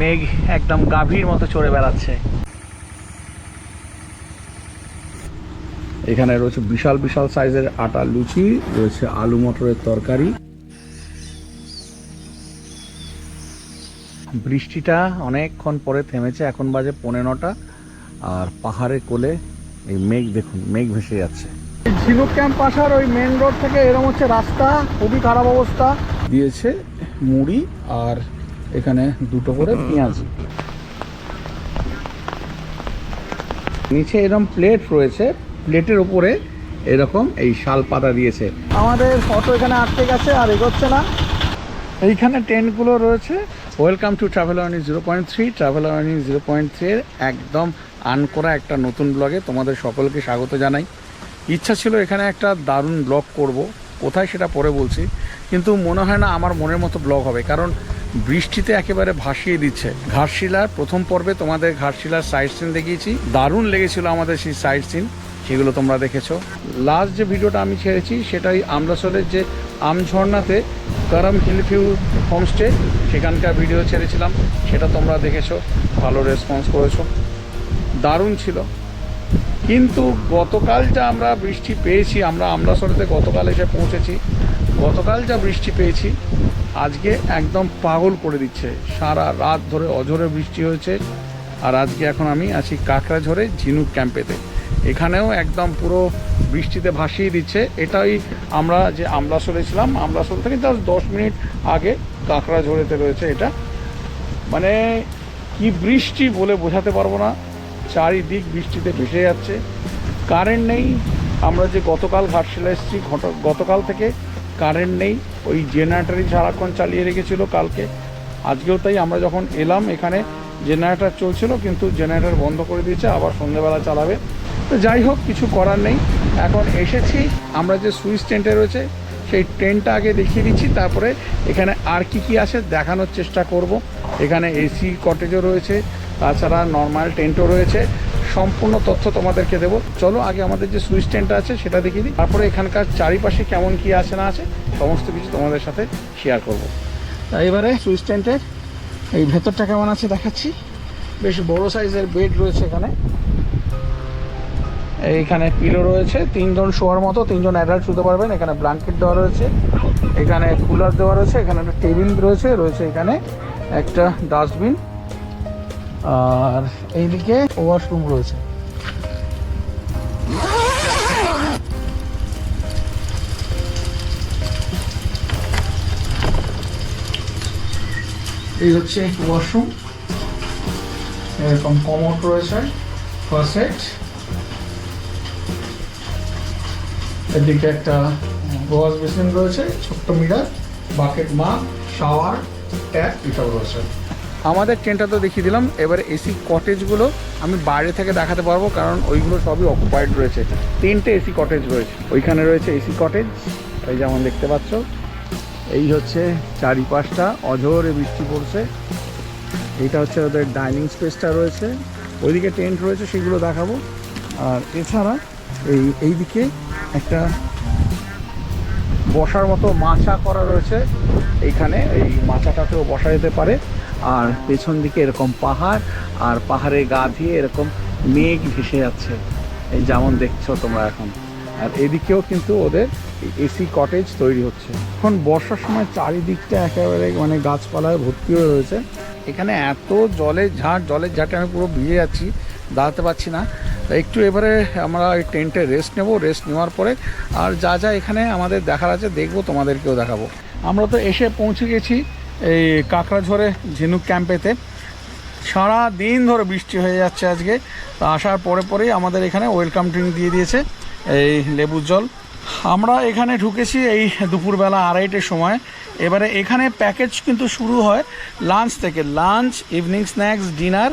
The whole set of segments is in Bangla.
মেঘ একদম গাভীর মতো চড়ে বেড়াচ্ছে। এখানে রয়েছে বিশাল বিশাল সাইজের আটা লুচি রয়েছে আলু মটরের তরকারি। বৃষ্টিটা অনেকক্ষণ পরে থেমেছে এখন বাজে পৌনে নটা আর পাহাড়ে কোলে এই মেঘ দেখুন মেঘ ভেসে যাচ্ছে। ঝিনুক ক্যাম্প আসার ওই মেন রোড থেকে এরকম হচ্ছে রাস্তা খুবই খারাপ অবস্থা। দিয়েছে মুড়ি আর এখানে দুটো করে পেঁয়াজ। নিচে এরকম প্লেট রয়েছে। প্লেটের উপরে এরকম এই শাল পাতা দিয়েছে। আমাদের অটো এখানে আটকে গেছে, আর এগোচ্ছে না। এইখানে টেন্টগুলো রয়েছে। Welcome to travel Arni zero point three travel Arni zero point থ্রির একদম আন করা একটা নতুন ব্লগে তোমাদের সকলকে স্বাগত জানাই। ইচ্ছা ছিল এখানে একটা দারুণ ব্লগ করব। কোথায় সেটা পরে বলছি। কিন্তু মনে হয় না আমার মনের মতো ব্লগ হবে। কারণ বৃষ্টিতে একেবারে ভাসিয়ে দিচ্ছে। ঘাটশিলার প্রথম পর্বে তোমাদের ঘাটশিলার সাইড সিন দেখিয়েছি। দারুণ লেগেছিল আমাদের সেই সাইড সিন সেগুলো তোমরা দেখেছ। লাস্ট যে ভিডিওটা আমি ছেড়েছি, সেটাই আমলাসলের যে আমঝর্ণাতে করম হিলভিউ হোমস্টে সেখানকার ভিডিও ছেড়েছিলাম, সেটা তোমরা দেখেছ, ভালো রেসপন্স করেছ। দারুণ ছিল। কিন্তু গতকাল যা আমরা বৃষ্টি পেয়েছি, আমরা আমলাসরেতে গতকাল এসে পৌঁছেছি। গতকাল যা বৃষ্টি পেয়েছি, আজকে একদম পাগল করে দিচ্ছে। সারা রাত ধরে অঝরে বৃষ্টি হয়েছে। আর আজকে এখন আমি আছি কাঁকড়াঝোরে ঝিনুক ক্যাম্পেতে। এখানেও একদম পুরো বৃষ্টিতে ভাসিয়ে দিচ্ছে। এটাই আমরা যে আমলাসলে ছিলাম আমলাসল থেকে জাস্ট দশ মিনিট আগে কাঁকড়াঝোড়েতে রয়েছে এটা। মানে কি বৃষ্টি বলে বোঝাতে পারব না। চারিদিক বৃষ্টিতে ভেসে যাচ্ছে। কারেন্ট নেই। আমরা যে গতকাল ঘাটশিলা এসেছি গতকাল থেকে কারেন্ট নেই। ওই জেনারেটারই সারাক্ষণ চালিয়ে রেখেছিল কালকে। আজকেও তাই আমরা যখন এলাম, এখানে জেনারেটার চলছিল, কিন্তু জেনারেটর বন্ধ করে দিয়েছে, আবার সন্ধ্যেবেলা চালাবে। তো যাই হোক, কিছু করার নেই। এখন এসেছি। আমরা যে সুইচ টেন্টে রয়েছে, সেই ট্রেনটা আগে দেখিয়ে দিচ্ছি। তারপরে এখানে আর কি কি আছে দেখানোর চেষ্টা করব। এখানে এসি কটেজও রয়েছে। তাছাড়া নর্মাল টেন্টও রয়েছে। সম্পূর্ণ তথ্য তোমাদেরকে দেবো। চলো আগে আমাদের যে সুইচ টেন্টটা আছে, সেটা দেখিয়ে দিই। তারপরে এখানকার চারিপাশে কেমন কি আছে, না আছে, সমস্ত কিছু তোমাদের সাথে শেয়ার করব। এবারে সুইচ টেন্টের এই ভেতরটা কেমন আছে দেখাচ্ছি। বেশ বড় সাইজের বেড রয়েছে এখানে। এইখানে পিলো রয়েছে। তিনজন শোয়ার মতো, তিনজন অ্যাডাল্ট শুতে পারবেন। এখানে ব্ল্যাঙ্কেট দেওয়া রয়েছে। এখানে কুলার দেওয়া রয়েছে। এখানে একটা টেবিল রয়েছে। রয়েছে এখানে একটা ডাস্টবিন আর এইদিকে ওয়াশরুম রয়েছে। এই হচ্ছে ওয়াশরুম। এরকম কমোড রয়েছে ফার্স্ট সেট এদিকে একটা ওয়াশ বেসিন রয়েছে, ছোট্ট মিরার বাকেট মা শাওয়ার ট্যাপ এটাও রয়েছে। আমাদের ট্রেনটা তো দেখিয়ে দিলাম। এবারে এসি কটেজগুলো আমি বাইরে থেকে দেখাতে পারব, কারণ ওইগুলো সবই অকুপাইড রয়েছে। তিনটে এসি কটেজ রয়েছে। ওইখানে রয়েছে এসি কটেজ এই যেমন দেখতে পাচ্ছ। এই হচ্ছে চারিপাশটা, অঝোরে বৃষ্টি পড়ছে। এইটা হচ্ছে ওদের ডাইনিং স্পেসটা রয়েছে। ওইদিকে টেন্ট রয়েছে, সেগুলো দেখাবো। আর এছাড়া এই, এইদিকে একটা বসার মতো মাচা করা রয়েছে। এইখানে এই মাচাটাতেও বসা যেতে পারে। আর পেছন দিকে এরকম পাহাড়, আর পাহাড়ে গা দিয়ে এরকম মেঘ ভেসে যাচ্ছে। এই যেমন দেখছ তোমরা এখন। আর এদিকেও কিন্তু ওদের এসি কটেজ তৈরি হচ্ছে। এখন বর্ষার সময় চারিদিকটা একেবারে মানে গাছপালায় ভর্তি হয়ে রয়েছে। এখানে এত জলের ঝাঁট, জলের ঝাঁটে আমি পুরো ভিজে যাচ্ছি, দাঁড়াতে পারছি না। একটু এবারে আমরা ওই টেন্টে রেস্ট নেব। রেস্ট নেওয়ার পরে আর যা যা এখানে আমাদের দেখার আছে, দেখব, তোমাদেরকেও দেখাবো। আমরা তো এসে পৌঁছে গেছি। এই কাঁকড়াঝোরে ঝিনুক ক্যাম্পেতে। সারা দিন ধরে বৃষ্টি হয়ে যাচ্ছে আজকে। তা আসার পরে পরেই আমাদের এখানে ওয়েলকাম ড্রিঙ্ক দিয়ে দিয়েছে এই লেবুর জল। আমরা এখানে ঢুকেছি এই দুপুরবেলা আড়াইটের সময়। এবারে এখানে প্যাকেজ কিন্তু শুরু হয় লাঞ্চ থেকে। লাঞ্চ, ইভিনিং স্ন্যাক্স, ডিনার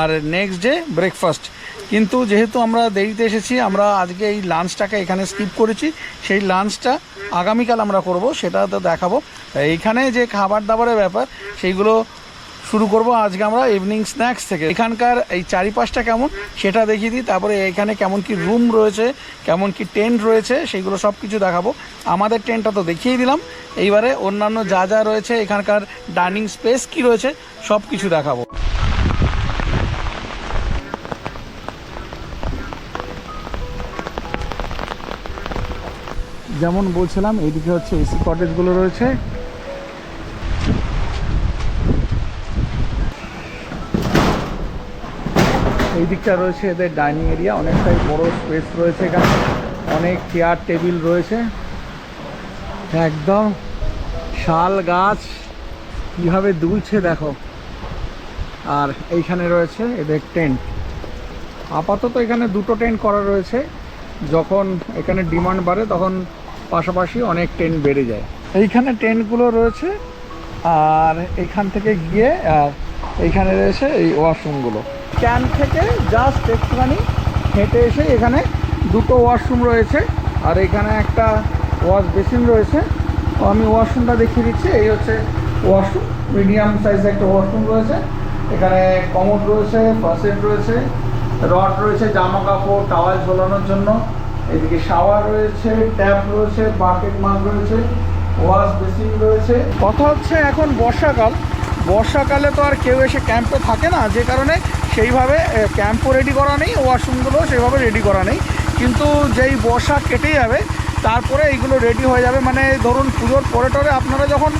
আর নেক্সট ডে ব্রেকফাস্ট। কিন্তু যেহেতু আমরা দেরিতে এসেছি, আমরা আজকে এই লাঞ্চটাকে এখানে স্কিপ করেছি। সেই লাঞ্চটা আগামীকাল আমরা করব, সেটা তো দেখাবো। এইখানে যে খাবার দাবারের ব্যাপার, সেইগুলো শুরু করব আজকে আমরা ইভিনিং স্ন্যাক্স থেকে। এখানকার এই চারিপাশটা কেমন, সেটা দেখিয়ে দিই। তারপরে এখানে কেমন কি রুম রয়েছে, কেমন কি টেন্ট রয়েছে, সেইগুলো সব কিছু দেখাবো। আমাদের টেন্টটা তো দেখিয়ে দিলাম। এইবারে অন্যান্য যা যা রয়েছে, এখানকার ডাইনিং স্পেস কি রয়েছে সব কিছু দেখাবো। যেমন বলছিলাম, এইদিকে হচ্ছে এসি কটেজগুলো রয়েছে। এই দিকটা রয়েছে এদের ডাইনিং এরিয়া, অনেকটাই বড় স্পেস রয়েছে এখানে, অনেক চেয়ার টেবিল রয়েছে। একদম শাল গাছ, কীভাবে দুলছে দেখো। আর এইখানে রয়েছে এদের টেন্ট আপাতত এখানে দুটো টেন্ট করা রয়েছে, যখন এখানে ডিমান্ড বাড়ে তখন পাশাপাশি অনেক টেন্ট বেড়ে যায়। এইখানে টেন্টগুলো রয়েছে, আর এখান থেকে গিয়ে, আর এইখানে রয়েছে এই ওয়াশরুমগুলো ক্যাম্প থেকে জাস্ট একটুখানি হেঁটে এসে এখানে দুটো ওয়াশরুম রয়েছে, আর এখানে একটা ওয়াশ বেসিন রয়েছে। তো আমি ওয়াশরুমটা দেখিয়ে দিচ্ছি, এই হচ্ছে ওয়াশরুম মিডিয়াম সাইজ একটা ওয়াশরুম রয়েছে। এখানে কমোড রয়েছে ফার্সেট রয়েছে রড রয়েছে জামা কাপড় টাওয়াল ঝোলানোর জন্য। এদিকে শাওয়ার রয়েছে ট্যাপ রয়েছে বাকেট মাগ রয়েছে ওয়াশ বেসিন রয়েছে। কথা হচ্ছে এখন বর্ষাকাল। বর্ষাকালে তো আর কেউ এসে ক্যাম্পে থাকে না, যে কারণে সেইভাবে ক্যাম্পও রেডি করা নেই ওয়াশরুমগুলো সেইভাবে রেডি করা নেই। কিন্তু যেই বর্ষা কেটে যাবে, তারপরে এইগুলো রেডি হয়ে যাবে। মানে ধরুন, পুজোর পরে টরে আপনারা যখন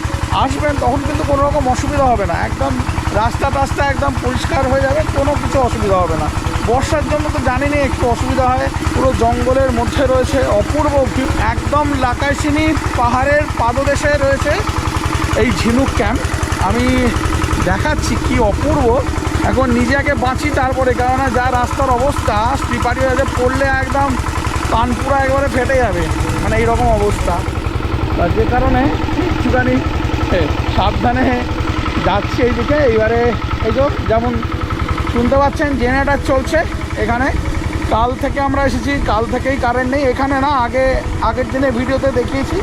আসবেন, তখন কিন্তু কোনো রকম অসুবিধা হবে না। একদম রাস্তা টাস্তা একদম পরিষ্কার হয়ে যাবে, কোনো কিছু অসুবিধা হবে না। বর্ষার জন্য তো জানি জানিনি, একটু অসুবিধা হয়। পুরো জঙ্গলের মধ্যে রয়েছে অপূর্ব। একদম লাকাইসিনি পাহাড়ের পাদদেশে রয়েছে এই ঝিনুক ক্যাম্প আমি দেখাচ্ছি কি অপূর্ব। এখন নিজে আগে বাঁচি তারপরে, কেননা যা রাস্তার অবস্থা, স্লিপারি হয়ে পড়লে একদম কানপুরা একবারে ফেটে যাবে। মানে এইরকম অবস্থা। আর যে কারণে একটুখানি সাবধানে যাচ্ছি এইদিকে। এইবারে এই যে যেমন শুনতে পাচ্ছেন, জেনারেটার চলছে এখানে। কাল থেকে আমরা এসেছি, কাল থেকেই কারেন্ট নেই। এখানে না, আগে, আগের দিনে ভিডিওতে দেখিয়েছি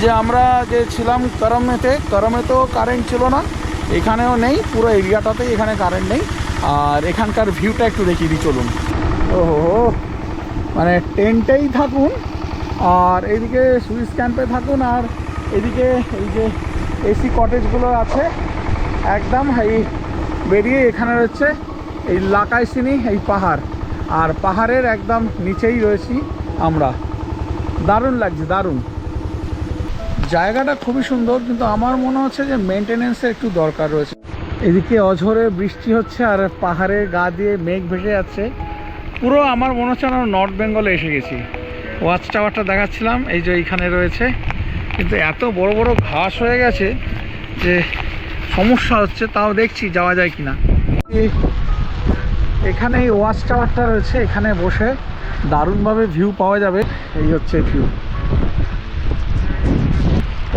যে আমরা যে ছিলাম করমেতে করমে তো কারেন্ট ছিল না। এখানেও নেই, পুরো এরিয়াটাতেই এখানে কারেন্ট নেই। আর এখানকার ভিউটা একটু দেখিয়ে দিই, চলুন। ওহো মানে টেন্টেই থাকুন, আর এইদিকে সুইস ক্যাম্পে থাকুন, আর এদিকে এই যে এসি কটেজগুলো আছে, একদম এই বেরিয়ে এখানে রয়েছে এই লাকাইসিনি, এই পাহাড়। আর পাহাড়ের একদম নিচেই রয়েছি আমরা। দারুণ লাগছে, দারুণ। জায়গাটা খুবই সুন্দর, কিন্তু আমার মনে হচ্ছে যে মেনটেনেন্সের একটু দরকার রয়েছে। এদিকে অঝরে বৃষ্টি হচ্ছে আর পাহাড়ের গা দিয়ে মেঘ ভেসে যাচ্ছে। পুরো আমার মনে হচ্ছে আমরা নর্থ বেঙ্গলে এসে গেছি। ওয়াচ টাওয়ারটা দেখাচ্ছিলাম, এই যে এইখানে রয়েছে। কিন্তু এত বড় বড় ঘাস হয়ে গেছে যে সমস্যা হচ্ছে, তাও দেখছি যাওয়া যায় কিনা। এখানে এই ওয়াচ টাওয়ারটা রয়েছে, এখানে বসে দারুণভাবে ভিউ পাওয়া যাবে। এই হচ্ছে ভিউ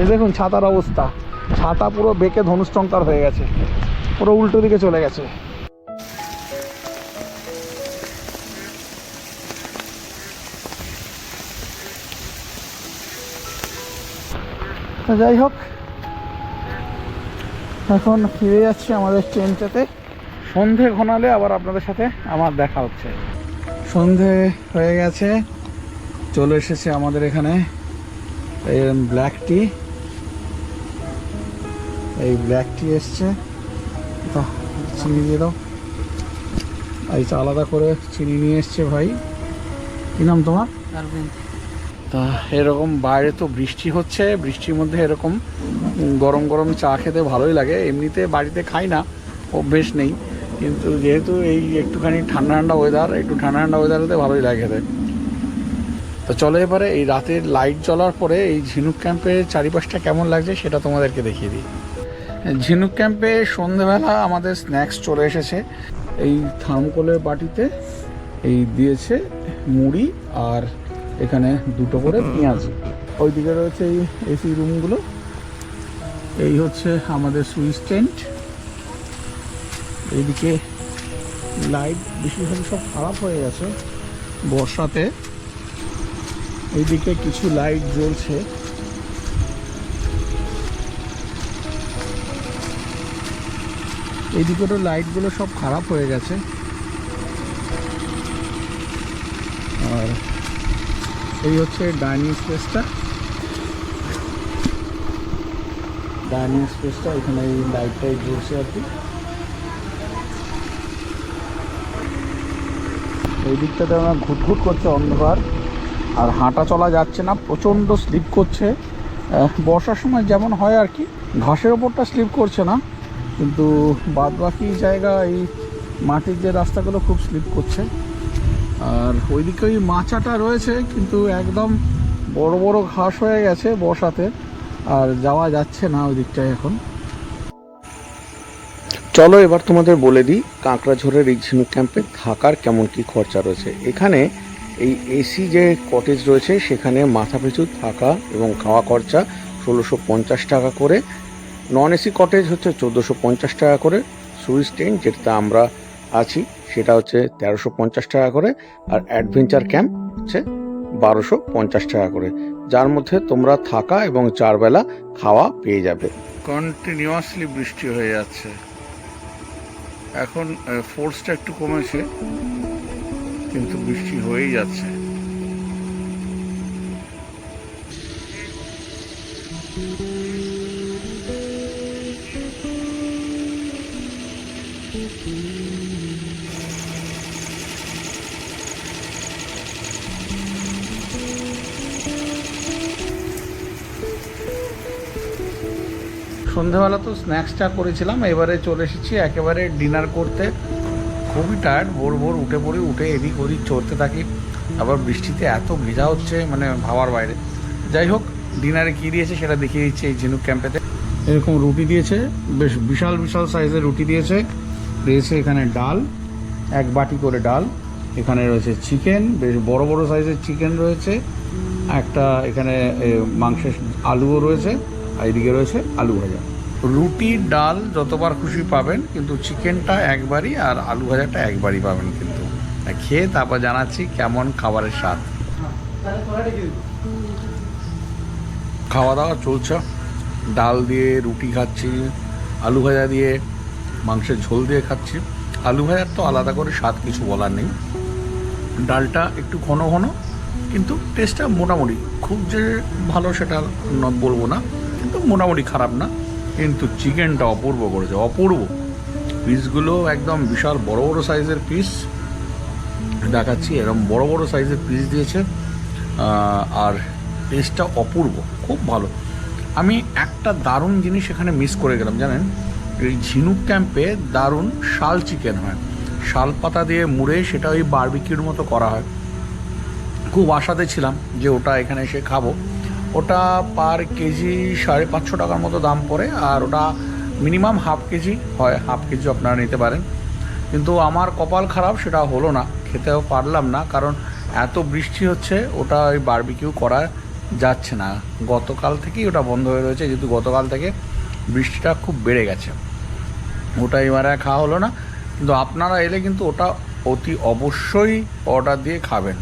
এই দেখুন ছাতার অবস্থা। ছাতা পুরো বেঁকে ধনুষ্টঙ্কার হয়ে গেছে। পুরো উল্টো দিকে চলে গেছে। যাই হোক, এখন ফিরে যাচ্ছি আমাদের ট্রেনটাতে। সন্ধে ঘনালে আবার আপনাদের সাথে আমার দেখা হচ্ছে। সন্ধে হয়ে গেছে, চলে এসেছে আমাদের এখানে ব্ল্যাক টি। এই ব্ল্যাক টি এসছে। চিনি দিয়ে দাও। এই তো আলাদা করে চিনি নিয়ে এসছে ভাই। কি নাম তোমার? তা এরকম বাইরে তো বৃষ্টি হচ্ছে। বৃষ্টির মধ্যে এরকম গরম গরম চা খেতে ভালোই লাগে। এমনিতে বাড়িতে খাই না অভ্যেস নেই। কিন্তু যেহেতু এই একটুখানি ঠান্ডা ঠান্ডা ওয়েদার একটু ঠান্ডা ঠান্ডা ওয়েদারেতে ভালোই লাগে খেতে। তো চলো এবারে এই রাতের লাইট জ্বলার পরে এই ঝিনুক ক্যাম্পের চারিপাশটা কেমন লাগছে সেটা তোমাদেরকে দেখিয়ে দিই। ঝিনুক ক্যাম্পে সন্ধেবেলা আমাদের স্ন্যাক্স চলে এসেছে। এই থার্মোকলের বাটিতে এই দিয়েছে মুড়ি আর এখানে দুটো করে পেঁয়াজ। ওইদিকে রয়েছে এই এসি রুমগুলো। এই হচ্ছে আমাদের সুইচ টেন্ট। এইদিকে লাইট বেশিরভাগ সব খারাপ হয়ে গেছে বর্ষাতে। এইদিকে কিছু লাইট জ্বলছে। এইদিকে তো লাইটগুলো সব খারাপ হয়ে গেছে। আর এই হচ্ছে ডাইনিং স্পেসটা। ডাইনিং স্পেসটা এখানে এই লাইটটাই জ্বলছে আর কি। এই দিকটাতে আমার ঘুটঘুট করছে অন্ধকার, আর হাঁটা চলা যাচ্ছে না, প্রচণ্ড স্লিপ করছে। বর্ষার সময় যেমন হয় আর কি, ঘাসের ওপরটা স্লিপ করছে না। কিন্তু বাদ বাকি জায়গা এই মাটির যে রাস্তাগুলো খুব স্লিপ করছে। আর ওইদিকে ওই মাচাটা রয়েছে, কিন্তু একদম বড় বড় ঘাস হয়ে গেছে বসাতে আর যাওয়া যাচ্ছে না ওই দিকটায় এখন। চলো এবার তোমাদের বলে দিই কাঁকড়াঝোড়ের এই ঝিনুক ক্যাম্পে থাকার কেমন কি খরচা রয়েছে। এখানে এই এসি যে কটেজ রয়েছে, সেখানে মাথা পিছু থাকা এবং খাওয়া খরচা ষোলোশো পঞ্চাশ টাকা করে নন এসি কটেজ হচ্ছে চোদ্দোশো পঞ্চাশ টাকা করে। সুইস টেন্ট যেটাতে আমরা আছি, সেটা হচ্ছে তেরোশো পঞ্চাশ টাকা করে। আর অ্যাডভেঞ্চার ক্যাম্প হচ্ছে বারোশো পঞ্চাশ টাকা করে। যার মধ্যে তোমরা থাকা এবং চারবেলা খাওয়া পেয়ে যাবে। কন্টিনিউয়াসলি বৃষ্টি হয়ে যাচ্ছে। এখন ফোর্সটা একটু কমেছে, কিন্তু বৃষ্টি হয়েই যাচ্ছে। সন্ধেবেলা তো স্ন্যাক্সটা করেছিলাম, এবারে চলে এসেছি একেবারে ডিনার করতে। খুবই টায়ার্ড ভোর ভোর উঠে পড়ি, উঠে এদিক ওদিক চড়তে থাকি। আবার বৃষ্টিতে এত ভেজা হচ্ছে মানে ভাবার বাইরে। যাই হোক, ডিনারে কী দিয়েছে সেটা দেখিয়ে দিচ্ছে এই ঝিনুক ক্যাম্পেতে। এরকম রুটি দিয়েছে, বেশ বিশাল বিশাল সাইজের রুটি দিয়েছে। দিয়েছে এখানে ডাল, এক বাটি করে ডাল। এখানে রয়েছে চিকেন, বেশ বড় বড় সাইজের চিকেন রয়েছে। একটা এখানে মাংসের আলুও রয়েছে, আর এদিকে রয়েছে আলু ভাজা। রুটি, ডাল যতবার খুশি পাবেন, কিন্তু চিকেনটা একবারই আর আলু ভাজাটা একবারই পাবেন কিন্তু। খেয়ে তারপর জানাচ্ছি কেমন খাবারের স্বাদ। খাওয়া দাওয়া চলছে। ডাল দিয়ে রুটি খাচ্ছি, আলু ভাজা দিয়ে মাংসের ঝোল দিয়ে খাচ্ছি। আলু ভাজার তো আলাদা করে স্বাদ কিছু বলার নেই। ডালটা একটু ঘন ঘন, কিন্তু টেস্টটা মোটামুটি। খুব যে ভালো সেটা বলব না, কিন্তু মোটামুটি খারাপ না। কিন্তু চিকেনটা অপূর্ব করেছে, অপূর্ব। পিসগুলো একদম বিশাল বড় বড় সাইজের পিস দেখাচ্ছি এরকম বড় বড় সাইজের পিস দিয়েছে। আর টেস্টটা অপূর্ব, খুব ভালো। আমি একটা দারুণ জিনিস এখানে মিস করে গেলাম, জানেন? এই ঝিনুক ক্যাম্পে দারুণ শাল চিকেন হয়। শাল পাতা দিয়ে মুড়ে সেটা ওই বারবিকিউর মতো করা হয়। খুব আশাতে ছিলাম যে ওটা এখানে এসে খাব। ওটা পার কেজি সাড়ে পাঁচশো টাকার মতো দাম পড়ে আর ওটা মিনিমাম হাফ কেজি হয় হাফ কেজি আপনারা নিতে পারেন। কিন্তু আমার কপাল খারাপ, সেটা হলো না। খেতেও পারলাম না কারণ এত বৃষ্টি হচ্ছে, ওটা ওই বারবিকিউ করা যাচ্ছে না। গতকাল থেকেই ওটা বন্ধ হয়ে রয়েছে, যেহেতু গতকাল থেকে বৃষ্টিটা খুব বেড়ে গেছে। ওটা এবারে খাওয়া হলো না। কিন্তু আপনারা এলে কিন্তু ওটা অতি অবশ্যই অর্ডার দিয়ে খাবেন।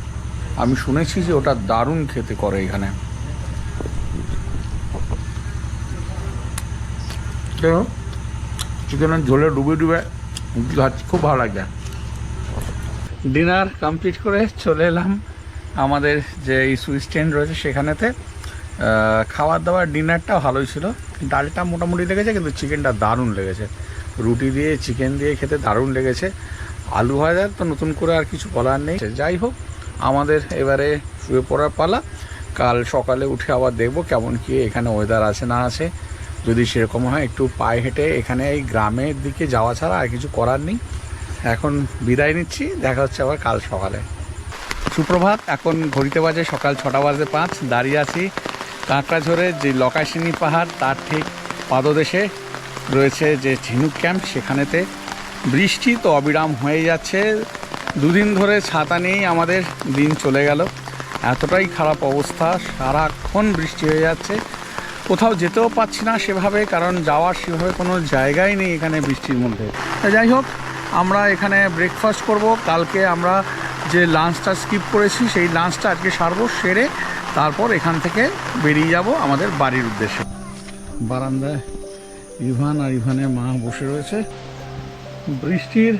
আমি শুনেছি যে ওটা দারুণ খেতে করে এখানে। চিকেনের ঝোলে ডুবে ডুবে খুব ভালো লাগে ডিনার কমপ্লিট করে চলে এলাম আমাদের যে সুইচ স্ট্যান্ড রয়েছে সেখানেতে। খাবার দাবার ডিনারটা ভালোই ছিল। ডালটা মোটামুটি লেগেছে, কিন্তু চিকেনটা দারুণ লেগেছে। রুটি দিয়ে চিকেন দিয়ে খেতে দারুণ লেগেছে। আলু ভাজার তো নতুন করে আর কিছু বলার নেই। যাই হোক, আমাদের এবারে শুয়ে পড়ার পালা। কাল সকালে উঠে আবার দেখব কেমন কি এখানে ওয়েদার আছে না আছে। যদি সেরকম হয়, একটু পায়ে হেঁটে এখানে এই গ্রামের দিকে যাওয়া ছাড়া আর কিছু করার নেই। এখন বিদায় নিচ্ছি, দেখা হচ্ছে আবার কাল সকালে। সুপ্রভাত, এখন ঘড়িতে বাজে সকাল ছটা বাজে পাঁচ। দাঁড়িয়ে আছি কাঁকড়াঝোড়ের যে লকাশিনী পাহাড়, তার ঠিক পাদদেশে। রয়েছে যে ঝিনুক ক্যাম্প, সেখানেতে বৃষ্টি তো অবিরাম হয়ে যাচ্ছে। দুদিন ধরে ছাতা নিয়েই আমাদের দিন চলে গেল। এতটাই খারাপ অবস্থা, সারাক্ষণ বৃষ্টি হয়ে যাচ্ছে। কোথাও যেতেও পাচ্ছি না সেভাবে, কারণ যাওয়ার সেভাবে কোনো জায়গাই নেই এখানে বৃষ্টির মধ্যে। যাই হোক, আমরা এখানে ব্রেকফাস্ট করব। কালকে আমরা যে লাঞ্চটা স্কিপ করেছি, সেই লাঞ্চটা আজকে সারবো, সেরে তারপর এখান থেকে বেরিয়ে যাব আমাদের বাড়ির উদ্দেশ্যে। বারান্দায় ইভান আর ইভানের মা বসে রয়েছে। বৃষ্টির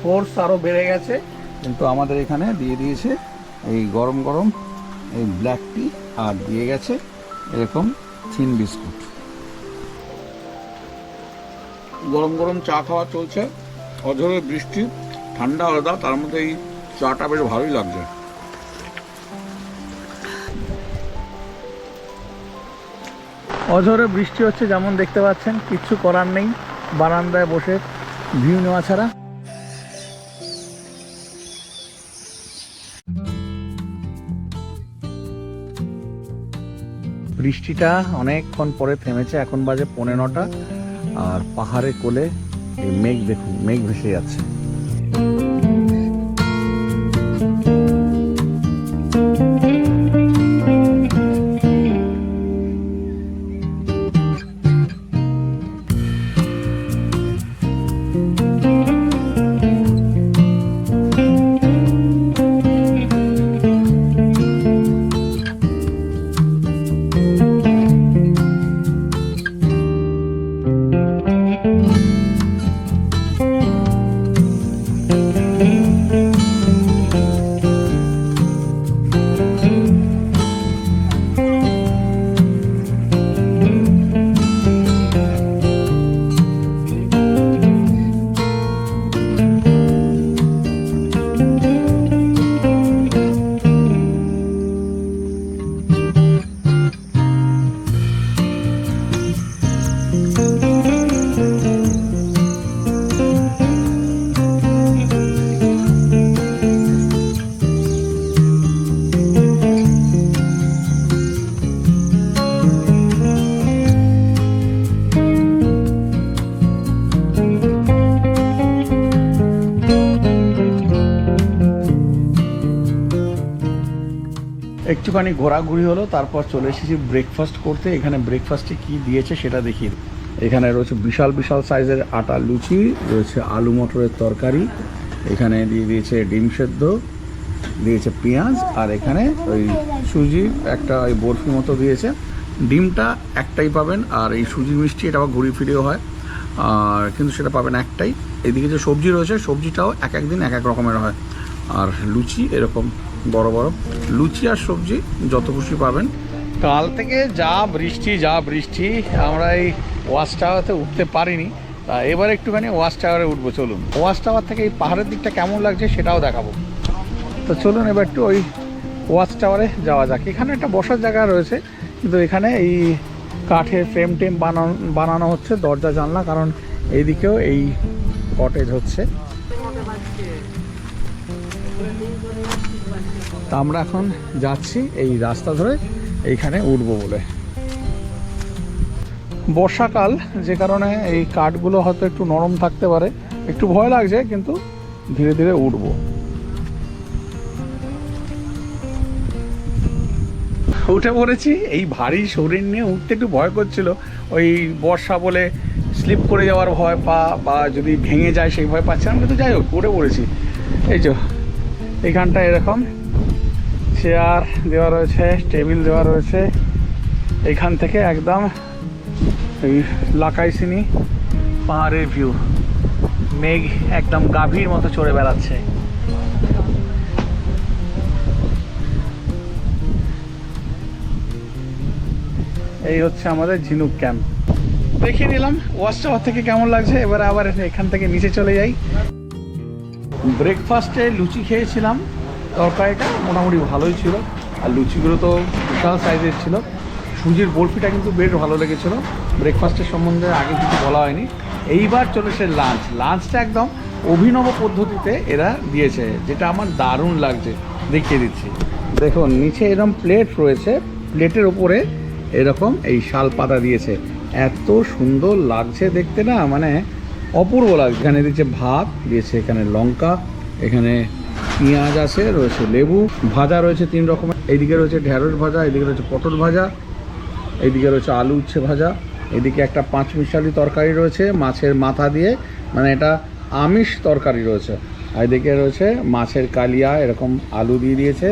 ফোর্স আরও বেড়ে গেছে, কিন্তু আমাদের এখানে দিয়ে দিয়েছে এই গরম গরম এই ব্ল্যাক টি আর দিয়ে গেছে এরকম থিন বিস্কুট গরম গরম চা খাওয়া চলছে। অঝরে বৃষ্টি, ঠান্ডা আলাদা, তার মধ্যে এই চাটা বেশ ভালোই লাগছে। অঝরে বৃষ্টি হচ্ছে, যেমন দেখতে পাচ্ছেন কিচ্ছু করার নেই। বারান্দায় বসে ভিউ নেওয়া ছাড়া। বৃষ্টিটা অনেকক্ষণ পরে থেমেছে, এখন বাজে পৌনে নটা। আর পাহাড়ে কোলে মেঘ দেখুন, মেঘ ভেসে যাচ্ছে। একটুখানি ঘোরাঘুরি হলো, তারপর চলে এসেছি ব্রেকফাস্ট করতে। এখানে ব্রেকফাস্টে কি দিয়েছে সেটা দেখি। এখানে রয়েছে বিশাল বিশাল সাইজের আটা লুচি, রয়েছে আলু মটরের তরকারি, এখানে দিয়ে দিয়েছে ডিম সেদ্ধ, দিয়েছে পেঁয়াজ, আর এখানে ওই সুজি, একটা ওই বরফি মতো দিয়েছে। ডিমটা একটাই পাবেন, আর এই সুজি মিষ্টি এটা আবার ঘুরি ফিরেও হয়, আর কিন্তু সেটা পাবেন একটাই। এদিকে যে সবজি রয়েছে, সবজিটাও এক এক দিন এক এক রকমের হয়। আর লুচি এরকম বড় বড়। লুচি আর সবজি যত খুশি পাবেন। কাল থেকে যা বৃষ্টি যা বৃষ্টি, আমরা এই ওয়াচ টাওয়ারতে উঠতে পারিনি। তা এবার একটুখানি ওয়াচ টাওয়ারে উঠবো, চলুন। ওয়াশ টাওয়ার থেকে এই পাহাড়ের দিকটা কেমন লাগছে সেটাও দেখাবো। তো চলুন এবার একটু ওই ওয়াচ টাওয়ারে যাওয়া যাক। এখানে একটা বসার জায়গা রয়েছে, কিন্তু এখানে এই কাঠের ফ্রেম টেম বানানো বানানো হচ্ছে দরজা, জানলা, কারণ এইদিকেও এই কটেজ হচ্ছে। তা আমরা এখন যাচ্ছি এই রাস্তা ধরে এইখানে উঠবো বলে। বর্ষাকাল যে কারণে এই কাঠগুলো হয়তো একটু নরম থাকতে পারে, একটু ভয় লাগছে, কিন্তু ধীরে ধীরে উঠবো। উঠে পড়েছি, এই ভারী শরীর নিয়ে উঠতে একটু ভয় করছিল। ওই বর্ষা বলে স্লিপ করে যাওয়ার ভয় পা বা যদি ভেঙে যায় সেই ভয় পাচ্ছিলাম, কিন্তু যাই হোক, উঠে পড়েছি। এই তো এইখানটা এরকম চেয়ার দেওয়া রয়েছে টেবিল দেওয়া রয়েছে। এখান থেকে একদম এই লাকাইসিনি পাহাড়ের ভিউ মেঘ একদম গাভীর মতো চড়ে বেড়াচ্ছে। এই হচ্ছে আমাদের ঝিনুক ক্যাম্প দেখিয়ে নিলাম ওয়াশ থেকে কেমন লাগছে? এবার আবার এখান থেকে নিচে চলে যাই। ব্রেকফাস্টে লুচি খেয়েছিলাম। তরকারিটা মোটামুটি ভালোই ছিল। আর লুচিগুলো তো বিশাল সাইজের ছিল। সুজির বরফিটা কিন্তু বেশ ভালো লেগেছিলো। ব্রেকফাস্টের সম্বন্ধে আগে কিছু বলা হয়নি। এইবার চলেছে লাঞ্চ। লাঞ্চটা একদম অভিনব পদ্ধতিতে এরা দিয়েছে, যেটা আমার দারুণ লাগছে। দেখিয়ে দিচ্ছি। দেখুন, নিচে এরকম প্লেট রয়েছে। প্লেটের ওপরে এরকম এই শাল পাতা দিয়েছে। এত সুন্দর লাগছে দেখতে না মানে অপূর্ব লাগছে। এখানে দিয়েছে ভাত, দিয়েছে এখানে লঙ্কা, এখানে পেঁয়াজ আছে, রয়েছে লেবু, ভাজা রয়েছে তিন রকমের। এইদিকে রয়েছে ঢ্যাঁড়স ভাজা এদিকে রয়েছে পটল ভাজা, এইদিকে রয়েছে আলু উচ্ছে ভাজা। এদিকে একটা পাঁচ মিশালি তরকারি রয়েছে মাছের মাথা দিয়ে মানে এটা আমিষ তরকারি রয়েছে। আর এদিকে রয়েছে মাছের কালিয়া, এরকম আলু দিয়ে দিয়েছে।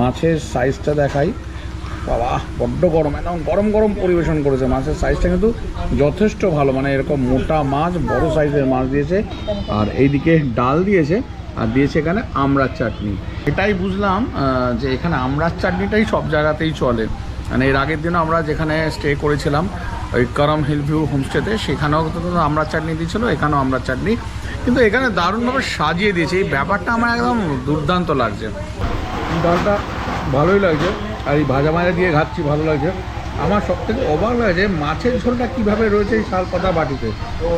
মাছের সাইজটা দেখাই। বাবা, বড্ড গরম, একদম গরম গরম পরিবেশন করেছে। মাছের সাইজটা কিন্তু যথেষ্ট ভালো মানে এরকম মোটা মাছ, বড় সাইজের মাছ দিয়েছে। আর এইদিকে ডাল দিয়েছে। আর দিয়েছে এখানে আমড়ার চাটনি। এটাই বুঝলাম যে এখানে আমড়ার চাটনিটাই সব জায়গাতেই চলে। মানে এর আগের দিনও আমরা যেখানে স্টে করেছিলাম, ওই করম হিল ভিউ হোমস্টেতে সেখানেও তো আমড়ার চাটনি দিয়েছিল, এখানেও আমড়ার চাটনি। কিন্তু এখানে দারুণভাবে সাজিয়ে দিয়েছে। এই ব্যাপারটা আমার একদম দুর্দান্ত লাগছে। ডালটা ভালোই লাগছে, আর এই ভাজা মাজা দিয়ে খাচ্ছি ভালো লাগছে। আমার সব থেকে অবাক লাগছে মাছের ঝোলটা কীভাবে রয়েছে এই শাল পাতা বাটিতে।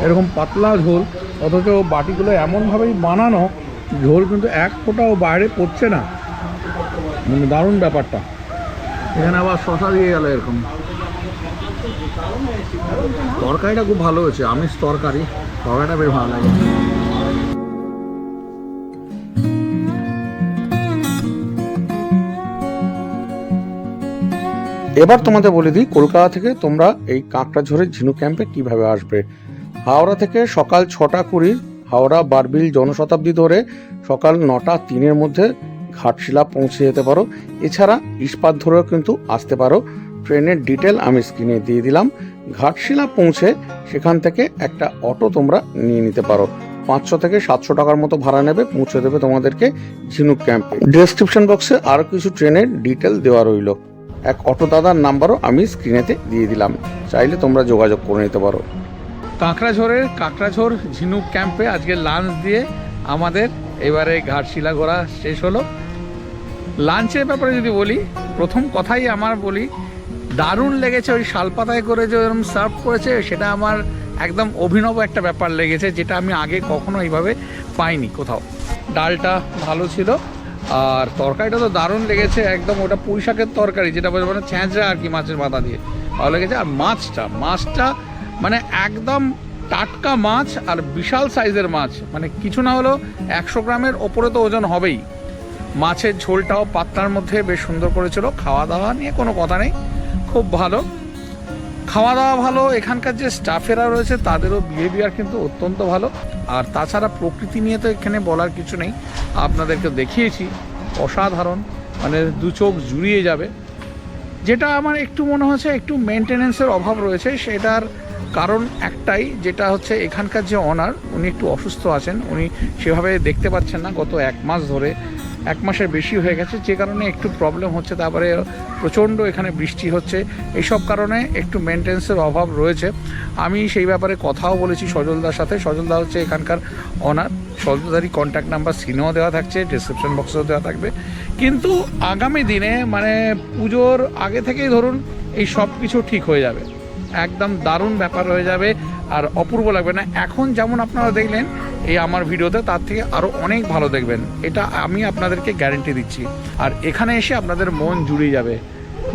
এরকম পাতলা ঝোল, অথচ বাটিগুলো এমনভাবেই বানানো ঝোল কিন্তু এক ফোঁটাও বাইরে পড়ছে না। মানে দারুণ ব্যাপারটা। এখানে আবার শশা দিয়ে গেল এরকম। তরকারিটা খুব ভালো হয়েছে আমিষ তরকারি। তরকারিটা বেশ ভালো লাগে। এবার তোমাদের বলে দিই কলকাতা থেকে তোমরা এই কাঁকড়াঝোড়ের ঝিনুক ক্যাম্পে কীভাবে আসবে? হাওড়া থেকে সকাল ছটা কুড়ি হাওড়া বারবিল জনশতাব্দী ধরে সকাল নটা তিনের মধ্যে ঘাটশিলা পৌঁছে যেতে পারো। এছাড়া ইস্পাত ধরেও কিন্তু আসতে পারো। ট্রেনের ডিটেল আমি স্ক্রিনে দিয়ে দিলাম। ঘাটশিলা পৌঁছে সেখান থেকে একটা অটো তোমরা নিয়ে নিতে পারো। পাঁচশো থেকে সাতশো টাকার মতো ভাড়া নেবে, পৌঁছে দেবে তোমাদেরকে ঝিনুক ক্যাম্পে। ডেসক্রিপশন বক্সে আরও কিছু ট্রেনের ডিটেল দেওয়া রইল। এক অটো দাদার নাম্বারও আমি স্ক্রিনেতে দিয়ে দিলাম। চাইলে তোমরা যোগাযোগ করে নিতে পারো। কাঁকড়াঝোরের কাঁকড়াঝোর ঝিনুক ক্যাম্পে আজকে লাঞ্চ দিয়ে আমাদের এবারে ঘাটশিলা ঘোরা শেষ হলো। লাঞ্চের ব্যাপারে যদি বলি, প্রথম কথাই আমার বলি, দারুণ লেগেছে ওই শালপাতায় করে যে এরকম সার্ভ করেছে, সেটা আমার একদম অভিনব একটা ব্যাপার লেগেছে, যেটা আমি আগে কখনো এইভাবে পাইনি কোথাও। ডালটা ভালো ছিল, আর তরকারিটা তো দারুণ লেগেছে, একদম ওটা পুঁই শাকের তরকারি, যেটা বলে মানে ছ্যাঁচড়া আর কি মাছের মাথা দিয়ে। ভালো লেগেছে, আর মাছটা মাছটা মানে একদম টাটকা মাছ আর বিশাল সাইজের মাছ। মানে কিছু না হলেও একশো গ্রামের ওপরে তো ওজন হবেই। মাছের ঝোলটাও পাত্রার মধ্যে বেশ সুন্দর করেছিল। খাওয়া দাওয়া নিয়ে কোনো কথা নেই। খুব ভালো। খাওয়া দাওয়া ভালো। এখানকার যে স্টাফেরা রয়েছে, তাদেরও বিহেভিয়ার কিন্তু অত্যন্ত ভালো। আর তাছাড়া প্রকৃতি নিয়ে তো এখানে বলার কিছু নেই। আপনাদেরকে দেখিয়েছি। অসাধারণ। মানে দু চোখ জুড়িয়ে যাবে। যেটা আমার একটু মনে হচ্ছে, একটু মেনটেনেন্সের অভাব রয়েছে। সেটার কারণ একটাই, যেটা হচ্ছে এখানকার যে অনার উনি একটু অসুস্থ আছেন, উনি সেভাবে দেখতে পাচ্ছেন না, গত এক মাস ধরে, এক মাসের বেশি হয়ে গেছে, যে কারণে একটু প্রবলেম হচ্ছে, তারপরে প্রচণ্ড এখানে বৃষ্টি হচ্ছে এইসব কারণে একটু মেনটেন্সের অভাব রয়েছে। আমি সেই ব্যাপারে কথাও বলেছি সজলদার সাথে, সজলদা হচ্ছে এখানকার অনার সজলদারই কন্ট্যাক্ট নাম্বার সিনেও দেওয়া থাকছে ডিসক্রিপশন বক্সেও দেওয়া থাকবে। কিন্তু আগামী দিনে মানে পুজোর আগে থেকেই ধরুন, এই সব কিছু ঠিক হয়ে যাবে। একদম দারুণ ব্যাপার হয়ে যাবে আর অপূর্ব লাগবে না। এখন যেমন আপনারা দেখলেন, এই আমার ভিডিওতে তার থেকে আরও অনেক ভালো দেখবেন। এটা আমি আপনাদেরকে গ্যারেন্টি দিচ্ছি। আর এখানে এসে আপনাদের মন জুড়িয়ে যাবে।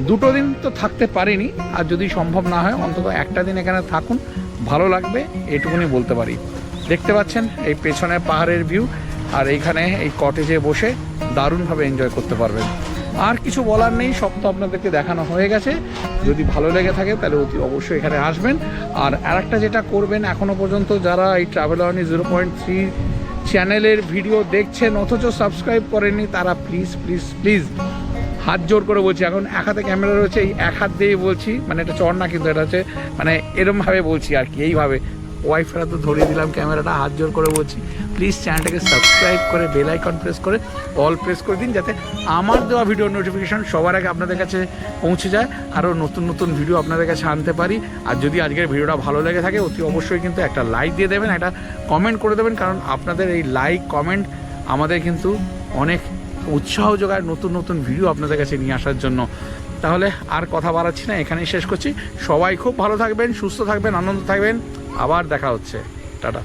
দুটো দিন তো থাকতে পারিনি, আর যদি সম্ভব না হয়, অন্তত একটা দিন এখানে থাকুন, ভালো লাগবে, এটুকুনি বলতে পারি। দেখতে পাচ্ছেন, এই পেছনে পাহাড়ের ভিউ আর এইখানে এই কটেজে বসে দারুণভাবে এনজয় করতে পারবেন। আর কিছু বলার নেই, সব তো আপনাদেরকে দেখানো হয়ে গেছে। যদি ভালো লেগে থাকে তাহলে অতি অবশ্যই এখানে আসবেন। আর আরেকটা যেটা করবেন এখনও পর্যন্ত যারা এই travel Arni zero point three চ্যানেলের ভিডিও দেখছেন, অথচ সাবস্ক্রাইব করেননি, তারা প্লিজ প্লিজ প্লিজ হাত জোর করে বলছি। এখন এক হাতে ক্যামেরা রয়েছে, এই এক হাত দিয়েই বলছি। মানে এটা চর না, কিন্তু এটা হচ্ছে মানে এরমভাবে বলছি আর কি, এইভাবে। ওয়াইফেরা তো ধরিয়ে দিলাম ক্যামেরাটা, হাত জোর করে বলছি প্লিজ চ্যানেলটাকে সাবস্ক্রাইব করে বেল আইকন প্রেস করে অল প্রেস করে দিন যাতে আমার দেওয়া ভিডিও নোটিফিকেশান সবার আগে আপনাদের কাছে পৌঁছে যায় আরও নতুন নতুন ভিডিও আপনাদের কাছে আনতে পারি। আর যদি আজকের ভিডিওটা ভালো লেগে থাকে, অতি অবশ্যই কিন্তু একটা লাইক দিয়ে দেবেন, একটা কমেন্ট করে দেবেন, কারণ আপনাদের এই লাইক কমেন্ট আমাদের কিন্তু অনেক উৎসাহ যোগায় নতুন নতুন ভিডিও আপনাদের কাছে নিয়ে আসার জন্য। তাহলে আর কথা বাড়াচ্ছি না, এখানেই শেষ করছি। সবাই খুব ভালো থাকবেন, সুস্থ থাকবেন, আনন্দ থাকবেন। আবার দেখা হচ্ছে। টাটা।